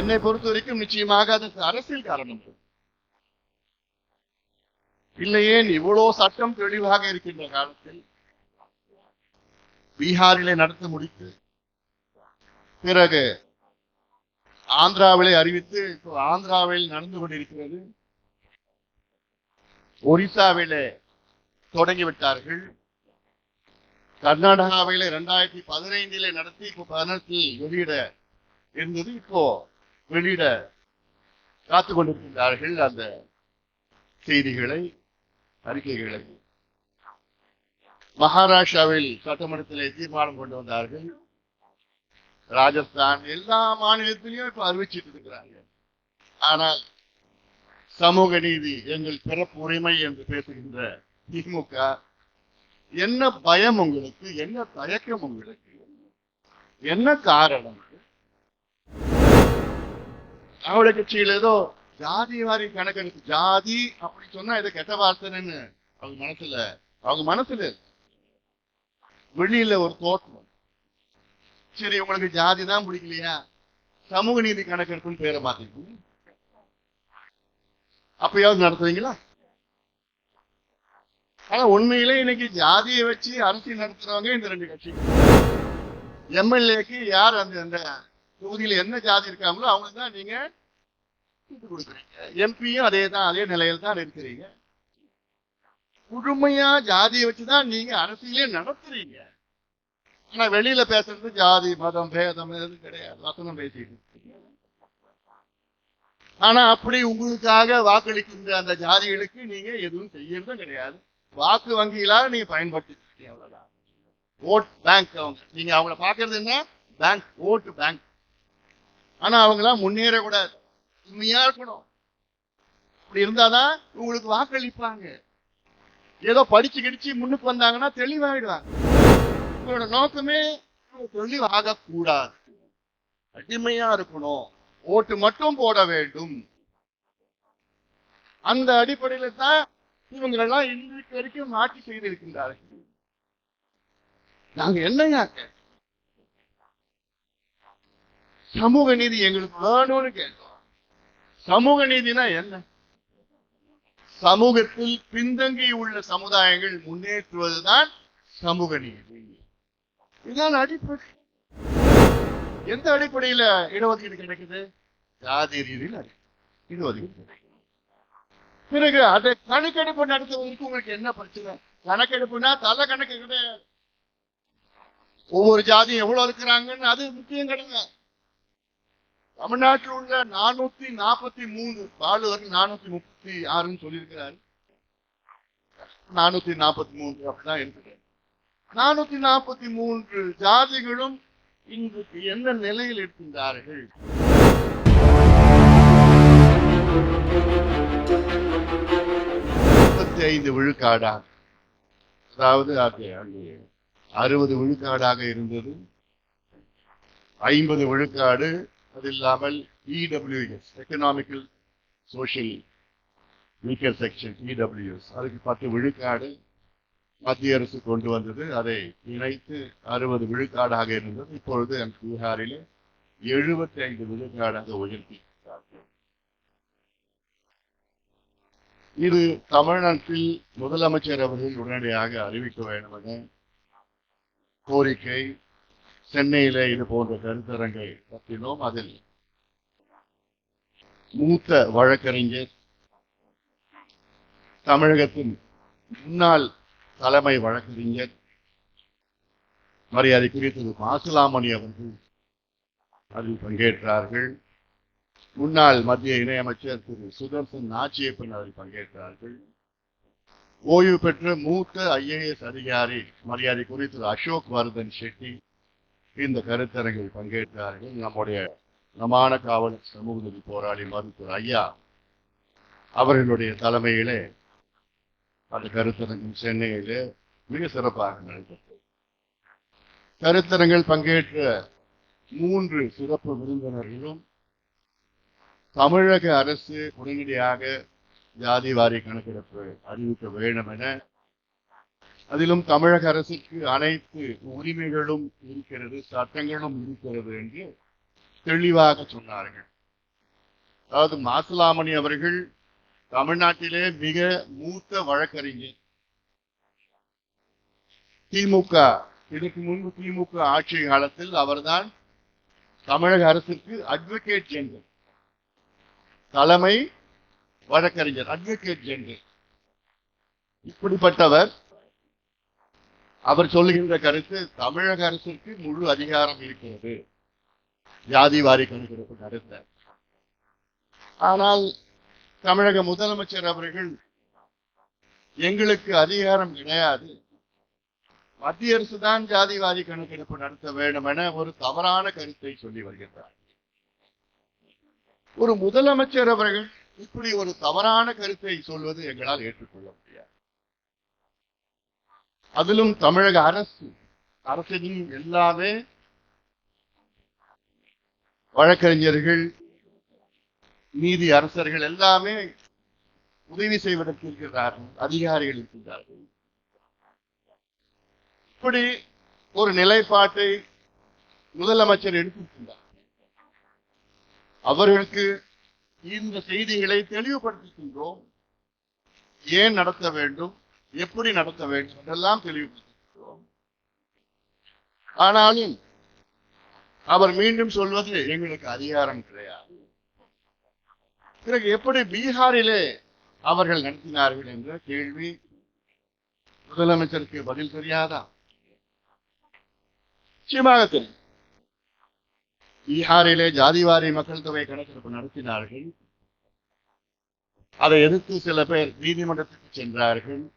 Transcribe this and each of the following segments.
என்னை பொறுத்த வரைக்கும் நிச்சயமாக அது அரசியல் காரணம். இல்லையே இவ்வளவு சட்டம் தெளிவாக இருக்கின்ற காலத்தில் பீகாரிலே நடத்த முடித்து பிறகு ஆந்திராவிலே அறிவித்து இப்போ ஆந்திராவில் நடந்து கொண்டிருக்கிறது. ஒரிசாவிலே தொடங்கிவிட்டார்கள் கர்நாடகாவில இரண்டாயிரத்தி பதினைந்திலே நடத்தி இப்போ பதினெட்டில் வெளியிட இருந்தது. இப்போ வெளியிட காத்து கொண்டிருக்கின்றார்கள் அந்த செய்திகளை அறிக்கைகளை. மகாராஷ்டிராவில் சட்டமன்றத்திலே தீர்மானம் கொண்டு வந்தார்கள். ராஜஸ்தான் எல்லா மாநிலத்திலையும் இப்ப அறிவிச்சிட்டு இருக்கிறாங்க ஆனால் சமூக நீதி எங்கள் பிறப்பு உரிமை என்று பேசுகின்ற திமுக என்ன பயம் உங்களுக்கு என்ன தயக்கம் உங்களுக்கு? என்ன காரணம்? திராவிட கட்சியில ஏதோ ஜாதி வாரி கணக்கெடுப்பு ஜாதி அப்படி சொன்னா இது கெட்ட வார்த்தைன்னு அவங்க மனசுல அவங்க மனசுல வெளியில ஒரு தோற்றம் சரி உங்களுக்கு ஜாதி தான் பிடிக்கலையா? சமூக நீதி கணக்கெடுப்புன்னு பேரை மாத்திருக்கீங்க அப்பயாவது நடத்துவீங்களா? ஆனா உண்மையிலே இன்னைக்கு ஜாதியை வச்சு அரசியல் நடத்துறவங்க இந்த ரெண்டு கட்சி எம்எல்ஏக்கு யார் அந்த அந்த தொகுதியில் என்ன ஜாதி இருக்காங்களோ அவங்களுக்கு தான் நீங்க சீட்டு கொடுக்குறீங்க. எம்பியும் அதே தான் அதே நிலையில் தான் இருக்கிறீங்க. முழுமையா ஜாதியை வச்சுதான் நீங்க அரசியலே நடத்துறீங்க. ஆனா வெளியில பேசுறது ஜாதி மதம் பேதம் எதுவும் கிடையாது. வசனம் பேசிட்டு இருக்கீங்க. ஆனா அப்படி உங்களுக்காக வாக்களிக்கின்ற அந்த ஜாதிகளுக்கு நீங்க எதுவும் செய்யறதும் கிடையாது. வாக்கு வங்கிகளாக நீங்க பயன்படுத்தி அவ்வளவுதான். ஓட் பேங்க் அவங்க. நீங்க அவங்கள பாக்குறது என்ன? பேங்க் ஓட்டு பேங்க் ஆனா அவங்களாம் முன்னேறக்கூடாது. உண்மையா இருக்கணும். அப்படி இருந்தாதான் உங்களுக்கு வாக்களிப்பாங்க. ஏதோ படிச்சு கிடிச்சு முன்னுக்கு வந்தாங்கன்னா தெளிவாயிடுவாங்க. உங்களோட நோக்கமே தெளிவாக கூடாது அடிமையா இருக்கணும். ஓட்டு மட்டும் போட வேண்டும். அந்த அடிப்படையில தான் இவங்க எல்லாம் இன்றைக்கு வரைக்கும் ஆட்சி செய்திருக்கின்றார்கள். நாங்க என்னங்க சமூக நீதி எங்களுக்கு வேணும்னு கேட்டோம் சமூக நீதினா என்ன? சமூகத்தில் பின்தங்கி உள்ள சமுதாயங்கள் முன்னேற்றுவதுதான் சமூக நீதி. இதுதான் அடிப்படை. எந்த அடிப்படையில இடஒதுக்கீடு கிடைக்குது? ஜாதி ரீதியில் இடஒதுக்கீடு கிடைக்குது. பிறகு அதை கணக்கெடுப்பு நடத்துவதற்கு உங்களுக்கு என்ன பிரச்சனை? கணக்கெடுப்புனா தலை கணக்கு கிடையாது. ஒவ்வொரு ஜாதியும் எவ்வளவு இருக்கிறாங்கன்னு அது முக்கியம் கிடையாது. தமிழ்நாட்டில் உள்ள நானூத்தி நாற்பத்தி மூணு பாலுவர் நானூத்தி முப்பத்தி ஆறுன்னு சொல்லியிருக்கிறாரு. நானூத்தி நாற்பத்தி மூன்று அப்படிதான் இருக்கிறேன் நானூத்தி நாற்பத்தி மூன்று ஜாதிகளும் இன்றைக்கு என்ன நிலையில் இருக்கின்றார்கள்? முப்பத்தி ஐந்து விழுக்காடாக அதாவது அது அறுபது விழுக்காடாக இருந்தது. ஐம்பது விழுக்காடு அது இல்லாமல் E W S economical social weaker section E W S அதுக்கு பத்து விழுக்காடு மத்திய அரசு கொண்டு வந்தது. அதை இணைத்து அறுபது விழுக்காடாக இருந்தது. இப்பொழுது அந்த பீகாரிலே எழுபத்தி ஐந்து விழுக்காடாக உயர்த்தி இது தமிழ்நாட்டில் முதலமைச்சர் அவர்கள் உடனடியாக அறிவிக்க வேண்டும் என கோரிக்கை சென்னையில இது போன்ற கருத்தரங்கை பற்றினோம் அதில் மூத்த வழக்கறிஞர் தமிழகத்தின் முன்னாள் தலைமை வழக்கறிஞர் மரியாதைக்குரிய திரு. மாசுலாமணி அவர்கள் அதில் பங்கேற்றார்கள். முன்னாள் மத்திய இணையமைச்சர் திரு. சுதர்சன் நாச்சியப்பன் அதில் பங்கேற்றார்கள். ஓய்வு பெற்ற மூத்த ஐஏஎஸ் அதிகாரி மரியாதைக்குரிய திரு. அசோக் வர்தன் ஷெட்டி இந்த கருத்தரங்கில் பங்கேற்றார்கள். நம்முடைய நமான காவல் சமூக போராளி மருத்துவர் ஐயா அவர்களுடைய தலைமையிலே அந்த கருத்தரங்கம் சென்னையிலே மிக சிறப்பாக நடைபெற்றது. கருத்தரங்கில் பங்கேற்ற மூன்று சிறப்பு விருந்தினர்களும் தமிழக அரசு உடனடியாக ஜாதி வாரி கணக்கெடுப்பு அறிவிக்க வேண்டும் என அதிலும் தமிழக அரசுக்கு அனைத்து உரிமைகளும் இருக்கிறது சட்டங்களும் இருக்கிறது என்று தெளிவாக சொன்னார்கள். அதாவது மாசுலாமணி அவர்கள் தமிழ்நாட்டிலே மிக மூத்த வழக்கறிஞர். திமுக இதற்கு முன்பு திமுக ஆட்சி காலத்தில் அவர்தான் தமிழக அரசுக்கு அட்வொகேட் ஜெனரல் தலைமை வழக்கறிஞர் அட்வொகேட் ஜெனரல் இப்படிப்பட்டவர் அவர் சொல்லுகின்ற கருத்து தமிழக அரசுக்கு முழு அதிகாரம் இருக்கிறது. ஜாதி வாரி கணக்கெடுப்பு நடத்த. ஆனால் தமிழக முதலமைச்சர் அவர்கள் எங்களுக்கு அதிகாரம் கிடையாது. மத்திய அரசு தான் ஜாதி வாரி கணக்கெடுப்பு நடத்த வேண்டும் என ஒரு தவறான கருத்தை சொல்லி வருகின்றார். ஒரு முதலமைச்சர் அவர்கள் இப்படி ஒரு தவறான கருத்தை சொல்வது எங்களால் ஏற்றுக்கொள்ள முடியாது. அதிலும் தமிழக அரசு அரசின் எல்லாமே வழக்கறிஞர்கள் நீதி அரசர்கள் எல்லாமே உதவி செய்வதற்கு இருக்கிறார்கள் அதிகாரிகள் இருக்கிறார்கள். இப்படி ஒரு நிலைப்பாட்டை முதலமைச்சர் எடுத்திருக்கின்றார் அவர்களுக்கு இந்த செய்திகளை தெளிவுபடுத்துகின்றோம். ஏன் நடத்த வேண்டும்? எப்படி நடத்த வேண்டும் எல்லாம் தெளிவுபடுத்துகின்றோம் ஆனாலும் அவர் மீண்டும் சொல்வது எங்களுக்கு அதிகாரம் கிடையாது. பிறகு எப்படி பீகாரிலே அவர்கள் நடத்தினார்கள் என்ற கேள்வி முதலமைச்சருக்கு பதில் தெரியாதா? நிச்சயமாக தெரியும். பீகாரிலே ஜாதிவாரி மக்கள் தொகை கணக்கெடுப்பு நடத்தினார்கள். அதை எதிர்த்து சில பேர் நீதிமன்றத்துக்கு சென்றார்கள்.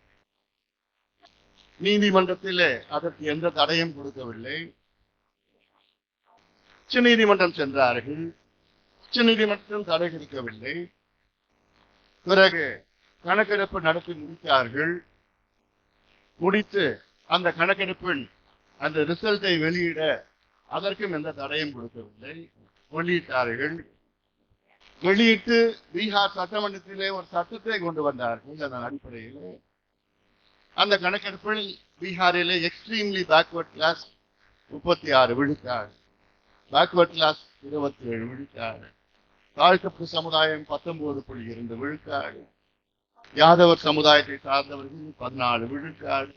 நீதிமன்றத்திலே அதற்கு எந்த தடையும் கொடுக்கவில்லை. உச்ச நீதிமன்றம் சென்றார்கள். உச்ச நீதிமன்றம் தடை கொடுக்கவில்லை பிறகு கணக்கெடுப்பு நடத்தி முடித்தார்கள். முடித்து அந்த கணக்கெடுப்பின் அந்த ரிசல்ட்டை வெளியிட அதற்கும் எந்த தடையும் கொடுக்கவில்லை. வெளியிட்டார்கள். வெளியிட்டு பீகார் சட்டமன்றத்திலே ஒரு சட்டத்தை கொண்டு வந்தார்கள். அதன் அடிப்படையில் அந்த கணக்கெடுப்பில் பீகாரில் எக்ஸ்ட்ரீம்லி பேக்வர்ட் கிளாஸ் முப்பத்தி ஆறு விழுக்காடு. பேக்வர்ட் கிளாஸ் இருபத்தி ஏழு விழுக்காடு. தாழ்த்தப்பு சமுதாயம் பத்தொன்பது புள்ளி இரண்டு விழுக்காடு. யாதவர் சமுதாயத்தை சார்ந்தவர்கள் பதினாலு விழுக்காடு.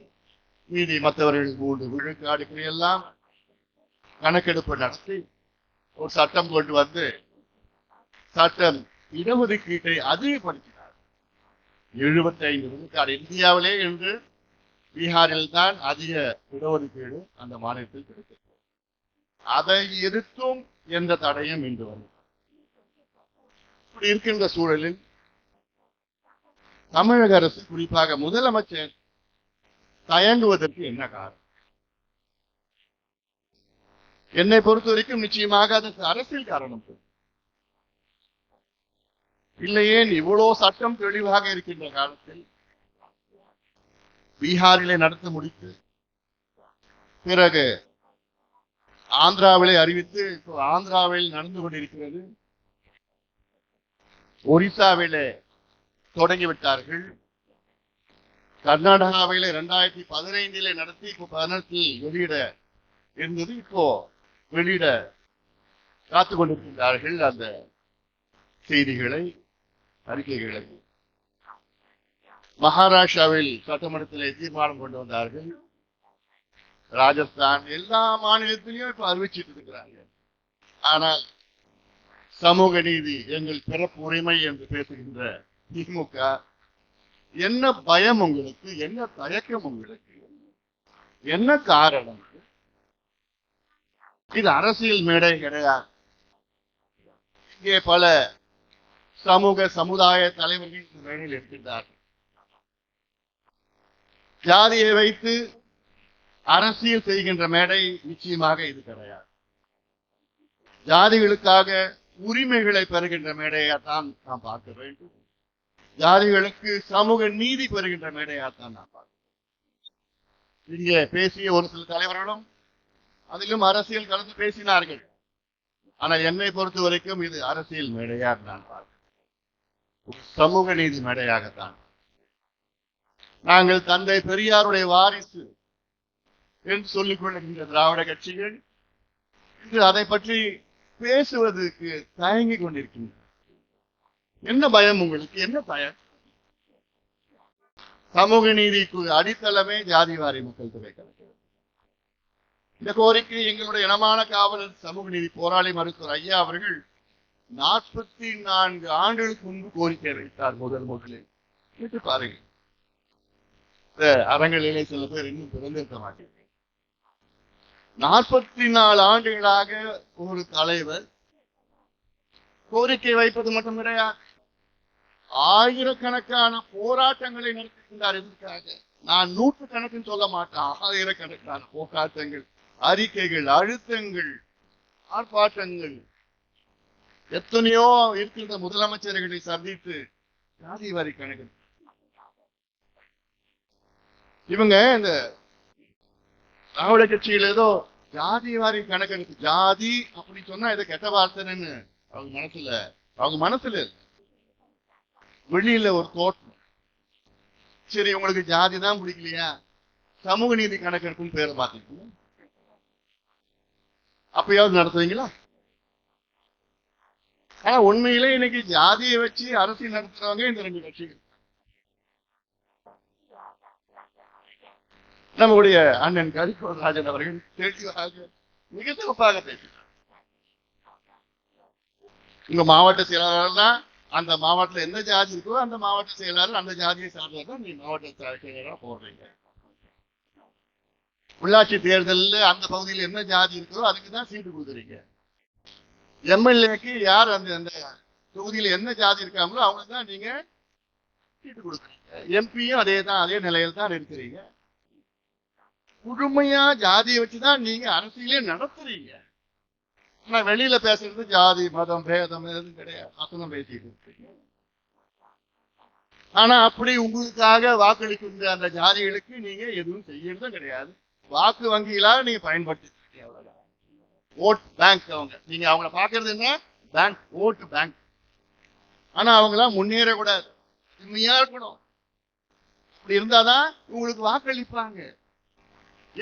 மீதி மற்றவர்கள் மூன்று விழுக்காடுகள் எல்லாம் கணக்கெடுப்பு நடத்தி ஒரு சட்டம் கொண்டு வந்து சட்டம் இடஒதுக்கீட்டை அதிகப்படுத்தினார் எழுபத்தி ஐந்து விழுக்காடு இந்தியாவிலே இன்று பீகாரில் தான் அதிக இடஒதுக்கீடு அந்த மாநிலத்தில் கிடைக்கிறது. அதை எதிர்த்தும் எந்த தடையும் இன்று வரும் இப்படி இருக்கின்ற சூழலில் தமிழக அரசு குறிப்பாக முதலமைச்சர் தயங்குவதற்கு என்ன காரணம்? என்னை பொறுத்த வரைக்கும் நிச்சயமாக அதற்கு அரசியல் காரணம். இல்லையே இவ்வளோ சட்டம் தெளிவாக இருக்கின்ற காலத்தில் பீகாரிலே நடத்த முடித்து பிறகு ஆந்திராவிலே அறிவித்து இப்போ ஆந்திராவில் நடந்து கொண்டிருக்கிறது. ஒரிசாவிலே தொடங்கிவிட்டார்கள். கர்நாடகாவில இரண்டாயிரத்தி பதினைந்திலே நடத்தி இப்போ பதினெட்டில் வெளியிட இருந்தது. இப்போ வெளியிட காத்து கொண்டிருக்கின்றார்கள் அந்த செய்திகளை. அறிக்கைகளை மகாராஷ்டிராவில் சட்டமன்றத்திலே தீர்மானம் கொண்டு வந்தார்கள். ராஜஸ்தான் எல்லா மாநிலத்திலையும் இப்ப அறிவிச்சிட்டு இருக்கிறார்கள் ஆனால் சமூக நீதி எங்கள் பிறப்பு உரிமை என்று பேசுகின்ற திமுக என்ன பயம் உங்களுக்கு என்ன தயக்கம் உங்களுக்கு என்ன காரணம்? இது அரசியல் மேடை கிடையாது. இங்கே பல சமூக சமுதாய தலைவர்கள் இந்த வேலையில் இருக்கின்றார்கள். ஜாதியை வைத்து அரசியல் செய்கின்ற மேடை நிச்சயமாக இது கிடையாது. ஜாதிகளுக்காக உரிமைகளை பெறுகின்ற மேடையாத்தான் நாம் பார்க்க வேண்டும். ஜாதிகளுக்கு சமூக நீதி பெறுகின்ற மேடையாத்தான் நாம் பார்க்க வேண்டும். இங்கே பேசிய ஒரு சில தலைவர்களும் அதிலும் அரசியல் கலந்து பேசினார்கள். ஆனால் என்னை பொறுத்த வரைக்கும் இது அரசியல் மேடையாக நான் பார்க்கிறேன் சமூக நீதி மேடையாகத்தான் நாங்கள் தந்தை பெரியாருடைய வாரிசு என்று சொல்லிக் கொள்கின்ற திராவிட கட்சிகள் இன்று அதை பற்றி பேசுவதற்கு தயங்கிக் கொண்டிருக்கின்றன. என்ன பயம் உங்களுக்கு? என்ன பயம்? சமூக நீதிக்கு அடித்தளமே ஜாதிவாரி மக்கள் தொகை கணக்கு. இந்த கோரிக்கை எங்களுடைய இனமான காவலர் சமூக நீதி போராளி மருத்துவர் ஐயா அவர்கள் நாற்பத்தி நான்கு ஆண்டுகளுக்கு முன்பு கோரிக்கை வைத்தார் முதல் முதலில். கேட்டு பாருங்க அரங்களிலே சில பேர் இன்னும் பிறந்திருக்க மாட்டேங்க நாற்பத்தி நாலு ஆண்டுகளாக ஒரு தலைவர் கோரிக்கை வைப்பது மட்டும் கிடையாது ஆயிரக்கணக்கான போராட்டங்களை நடத்துகின்றார் எதற்காக? நான் நூற்று கணக்குன்னு சொல்ல மாட்டேன். ஆயிரக்கணக்கான போராட்டங்கள் அறிக்கைகள் அழுத்தங்கள் ஆர்ப்பாட்டங்கள் எத்தனையோ இருக்கின்ற முதலமைச்சர்களை சந்தித்து ஜாதி வாரி கணக்கு இவங்க இந்த திராவிட கட்சியில ஏதோ ஜாதி வாரி கணக்கெடுப்பு. ஜாதி அப்படி சொன்னா இதை கெட்ட வார்த்தைன்னு அவங்க மனசுல அவங்க மனசுல வெளியில ஒரு தோற்றம் சரி உங்களுக்கு ஜாதி தான் பிடிக்கலையா? சமூக நீதி கணக்கெடுப்புன்னு பேரை பார்த்துக்கீங்க அப்பயாவது நடத்துவீங்களா ஆனா உண்மையிலே இன்னைக்கு ஜாதியை வச்சு அரசியல் நடத்துறவங்க இந்த ரெண்டு கட்சிகள். நம்முடைய அண்ணன் கரிகோர் ராஜன் அவர்கள் தெளிவாக மிக சிறப்பாக பேசினார். உங்க மாவட்ட செயலாளர் தான் அந்த மாவட்டத்துல எந்த ஜாதி இருக்கோ அந்த மாவட்ட செயலாளர் அந்த ஜாதியை சார்ந்தவர் தான் நீ மாவட்ட செயலாளராக போடுறீங்க. உள்ளாட்சி தேர்தலில் அந்த பகுதியில் என்ன ஜாதி இருக்கோ அதுக்கு தான் சீட்டு கொடுக்குறீங்க. எம்எல்ஏக்கு யார் அந்த அந்த தொகுதியில் என்ன ஜாதி இருக்காங்களோ அவங்களுக்கு தான் நீங்க சீட்டு கொடுக்குறீங்க. எம்பியும் அதே தான் அதே நிலையில் தான் இருக்கிறீங்க. முழுமையா ஜாதியை வச்சுதான் நீங்க அரசியலே நடத்துறீங்க. ஆனா வெளியில பேசுறது ஜாதி மதம் பேதம் எதுவும் கிடையாது. அத்தனை பேசிட்டு இருக்கீங்க ஆனா அப்படி உங்களுக்காக வாக்களிக்கின்ற அந்த ஜாதிகளுக்கு நீங்க எதுவும் செய்யறதும் கிடையாது. வாக்கு வங்கிகளாக நீங்க பயன்படுத்தி ஓட் பேங்க் அவங்க. நீங்க அவங்கள பாக்குறது என்ன? பேங்க் ஓட்டு பேங்க் ஆனா அவங்களாம் முன்னேறக்கூடாது உண்மையா இருக்கணும். அப்படி இருந்தாதான் உங்களுக்கு வாக்களிப்பாங்க.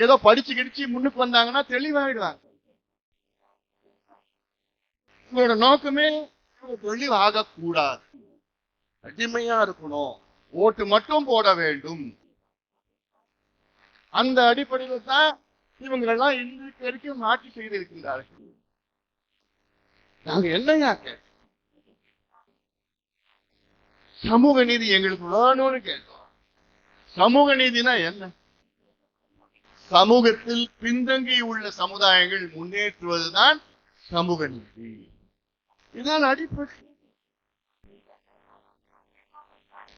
ஏதோ படிச்சு கிடிச்சு முன்னுக்கு வந்தாங்கன்னா தெளிவாயிடுவாங்க. உங்களோட நோக்கமே தெளிவாக கூடாது அடிமையா இருக்கணும். ஓட்டு மட்டும் போட வேண்டும். அந்த அடிப்படையில் தான் இவங்களெல்லாம் இன்றைக்கு வரைக்கும் ஆட்சி செய்திருக்கின்றார்கள். நாங்க என்னையாக்க சமூக நீதி எங்களுக்கு வேணும்னு கேட்டோம். சமூக நீதினா என்ன? சமூகத்தில் பின்தங்கி உள்ள சமுதாயங்கள் முன்னேற்றுவதுதான் சமூக நீதி. இதான் அடிப்படை.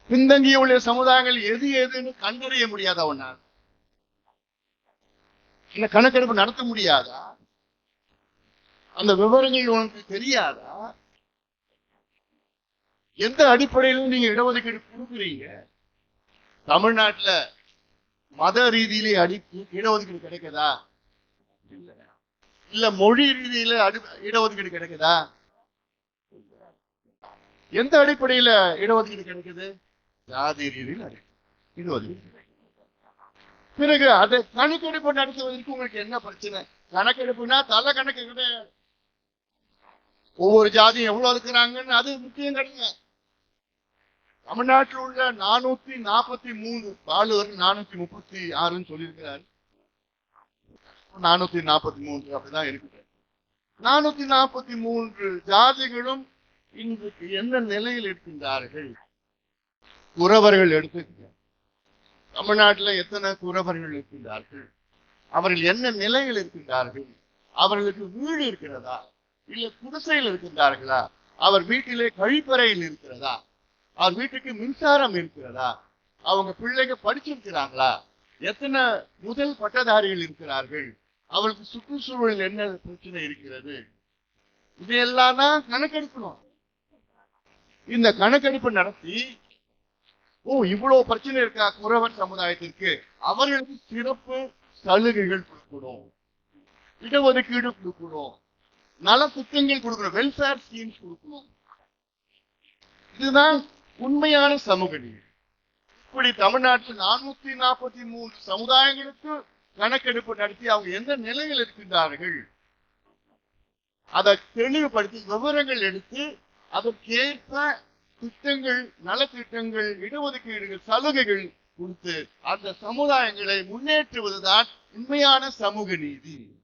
பின்தங்கியுள்ள சமுதாயங்கள் எது எதுன்னு கண்டறிய முடியாத ஒன்னார் இல்ல கணக்கெடுப்பு நடத்த முடியாதா? அந்த விவரங்கள் உனக்கு தெரியாதா? எந்த அடிப்படையிலும் நீங்க இடஒதுக்கீடு கொடுக்குறீங்க? தமிழ்நாட்டுல மத ரீதியிலே அடி இடஒதுக்கீடு கிடைக்குதா? இல்ல இல்ல மொழி ரீதியில அடி இடஒதுக்கீடு கிடைக்குதா? எந்த அடிப்படையில இடஒதுக்கீடு கிடைக்குது? ஜாதி ரீதியில் இடஒதுக்கீடு. பிறகு அதை கணக்கெடுப்பு நடத்துவதற்கு உங்களுக்கு என்ன பிரச்சனை? கணக்கெடுப்புனா தலை கணக்கு கிடையாது ஒவ்வொரு ஜாதியும் எவ்வளவு இருக்கிறாங்கன்னு அது முக்கியம் கிடையாது. தமிழ்நாட்டில் உள்ள நானூத்தி நாற்பத்தி மூணு பாலுவர் நானூத்தி முப்பத்தி ஆறுன்னு சொல்லியிருக்கிறார். நானூத்தி நாற்பத்தி மூன்று அப்படிதான் இருக்குது. நானூத்தி நாற்பத்தி மூன்று ஜாதிகளும் இன்றைக்கு என்ன நிலையில் இருக்கின்றார்கள்? உறவர்கள் எடுத்துக்கிறார் தமிழ்நாட்டில் எத்தனை குறவர்கள் இருக்கின்றார்கள்? அவர்கள் என்ன நிலையில் இருக்கின்றார்கள்? அவர்களுக்கு வீடு இருக்கிறதா? இல்ல குடிசையில் இருக்கின்றார்களா? அவர் வீட்டிலே கழிப்பறையில் இருக்கிறதா? அவர் வீட்டுக்கு மின்சாரம் இருக்கிறதா? அவங்க பிள்ளைங்க படிச்சிருக்கிறாங்களா? எத்தனை முதல் பட்டதாரிகள் இருக்கிறார்கள்? அவளுக்கு சுற்றுச்சூழல் என்ன பிரச்சனை இருக்கிறது? இதையெல்லாம் தான் கணக்கெடுக்கணும். இந்த கணக்கெடுப்பு நடத்தி ஓ இவ்வளவு பிரச்சனை இருக்கா? குறவன் சமுதாயத்திற்கு. அவர்களுக்கு சிறப்பு சலுகைகள் கொடுக்கணும். இடஒதுக்கீடு கொடுக்கணும். நல திட்டங்கள் கொடுக்கணும். வெல்ஃபேர் ஸ்கீம்ஸ் கொடுக்கணும். இதுதான் உண்மையான சமூக நீதி. இப்படி தமிழ்நாட்டில் நானூத்தி நாற்பத்தி மூன்று சமுதாயங்களுக்கு கணக்கெடுப்பு நடத்தி அவங்க எந்த நிலையில் இருக்கின்றார்கள்? அதை தெளிவுபடுத்தி விவரங்கள் எடுத்து அதற்கேற்ப திட்டங்கள் நலத்திட்டங்கள் இடஒதுக்கீடுகள் சலுகைகள் கொடுத்து அந்த சமுதாயங்களை முன்னேற்றுவதுதான் உண்மையான சமூக நீதி.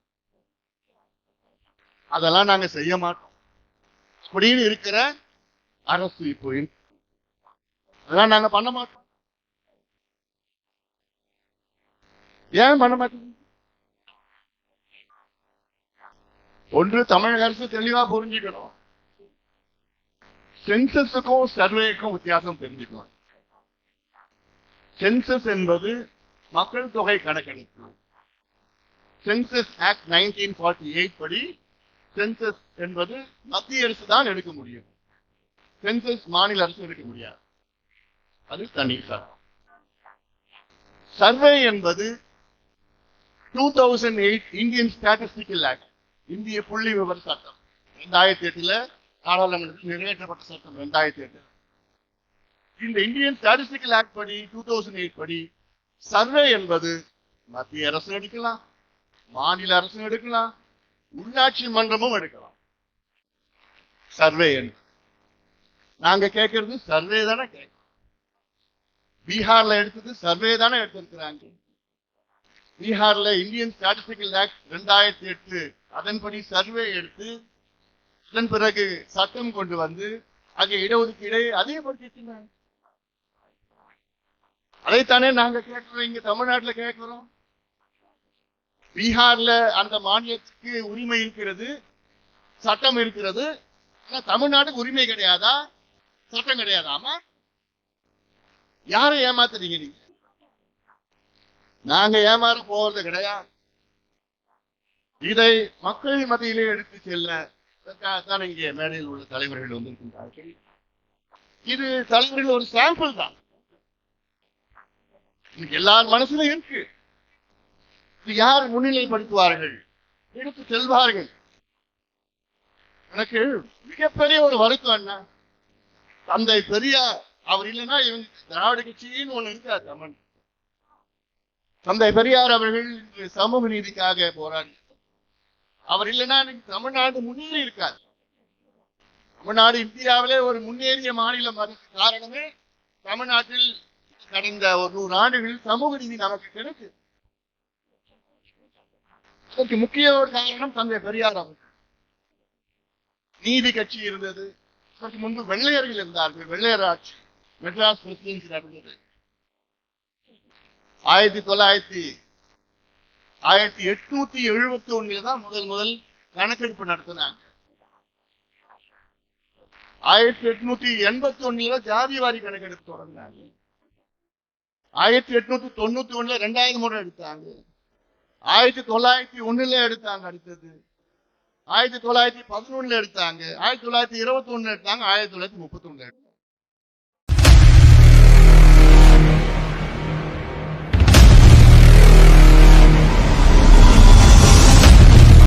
அதெல்லாம் நாங்க செய்ய மாட்டோம். அப்படின்னு இருக்கிற அரசு இப்போ அதெல்லாம் நாங்க பண்ண மாட்டோம். ஏன் பண்ண மாட்டோம்? ஒன்று தமிழக அரசு தெளிவா புரிஞ்சுக்கணும். சென்சஸுக்கும் சர்வேக்கும் வித்தியாசம் தெரிஞ்சுக்கணும். சென்சஸ் என்பது மக்கள் தொகை கணக்கெடுப்பு. Census act nineteen forty eight படி சென்சஸ் என்பது மத்திய அரசு தான் எடுக்க முடியும். சென்சஸ் மாநில அரசு எடுக்க முடியாது. அது தனி சட்டம் சர்வே என்பது two thousand eight Indian statistical act இந்திய புள்ளி விவர சட்டம். ரெண்டாயிரத்தி எட்டுல நாடாளுமன்றத்தில் நிறைவேற்றப்பட்ட சட்டம் ரெண்டாயிரத்தி எட்டு. இந்த இந்தியன் ஸ்டாட்டிஸ்டிக்கல் ஆக்ட் படி டூ தௌசண்ட் எயிட் படி சர்வே என்பது மத்திய அரசு எடுக்கலாம் மாநில அரசும் எடுக்கலாம் உள்ளாட்சி மன்றமும் எடுக்கலாம். சர்வே என்பது நாங்க கேட்கறது சர்வே தானே கேட்கணும் பீகார்ல எடுத்தது சர்வே தானே எடுத்திருக்கிறாங்க. பீகார்ல இந்தியன் ஸ்டாட்டிஸ்டிக்கல் ஆக்ட் ரெண்டாயிரத்தி எட்டு அதன்படி சர்வே எடுத்து அதன் பிறகு சட்டம் கொண்டு வந்து அங்கே இடஒதுக்கீடை அதிகப்படுத்தினாங்க அதைத்தானே நாங்க கேட்கிறோம் இங்க தமிழ்நாட்டுல கேட்கிறோம். பீகார்ல அந்த மாநிலத்துக்கு உரிமை இருக்கிறது சட்டம் இருக்கிறது. ஆனா தமிழ்நாட்டுக்கு உரிமை கிடையாதா? சட்டம் கிடையாதாமா யாரை ஏமாத்துறீங்க நீங்க? நாங்க ஏமாற போறது கிடையாது. இதை மக்கள் மத்தியிலே எடுத்து செல்ல அதற்காகத்தான் இங்கே மேடையில் உள்ள தலைவர்கள் வந்திருக்கின்றார்கள். இது தலைவர்கள் ஒரு சாம்பிள் தான். எல்லார் மனசுல இருக்கு. யார் முன்னிலைப்படுத்துவார்கள்? எடுத்து செல்வார்கள். எனக்கு மிகப்பெரிய ஒரு வருத்தம் என்ன? தந்தை பெரியார் அவர் இல்லைன்னா இவங்க திராவிட கட்சின்னு ஒண்ணு இருக்காது தமிழ் தந்தை பெரியார் அவர்கள் சமூக நீதிக்காக போராடி அவர் இல்லைன்னா தமிழ்நாடு முன்னேறி இருக்காது. தமிழ்நாடு இந்தியாவிலே ஒரு முன்னேறிய மாநிலம் அதுக்கு காரணமே தமிழ்நாட்டில் கடந்த ஒரு நூறு ஆண்டுகளில் சமூக நீதி நமக்கு கிடைக்கு அதற்கு முக்கிய ஒரு காரணம் தந்தை பெரியார் அவர்கள். நீதி கட்சி இருந்தது. அதற்கு முன்பு வெள்ளையர்கள் இருந்தார்கள். வெள்ளையர் ஆட்சி. மெட்ராஸ் பிரசிடென்சி நடந்தது. ஆயிரத்தி தொள்ளாயிரத்தி ஆயிரத்தி எட்நூத்தி எழுபத்தி ஒண்ணுல தான் முதல் முதல் கணக்கெடுப்பு நடத்தினாங்க. ஆயிரத்தி எட்நூத்தி எண்பத்தி ஒண்ணுல ஜாதிவாரி கணக்கெடுப்பு தொடங்கினாங்க. ஆயிரத்தி எட்நூத்தி தொண்ணூத்தி ஒண்ணுல ரெண்டாயிரம் முறை எடுத்தாங்க. ஆயிரத்தி தொள்ளாயிரத்தி ஒண்ணுல எடுத்தாங்க அடுத்தது. ஆயிரத்தி தொள்ளாயிரத்தி பதினொன்னுல எடுத்தாங்க. ஆயிரத்தி தொள்ளாயிரத்தி இருபத்தி ஒண்ணுல எடுத்தாங்க. ஆயிரத்தி தொள்ளாயிரத்தி முப்பத்தி ஒண்ணுல எடுத்தாங்க.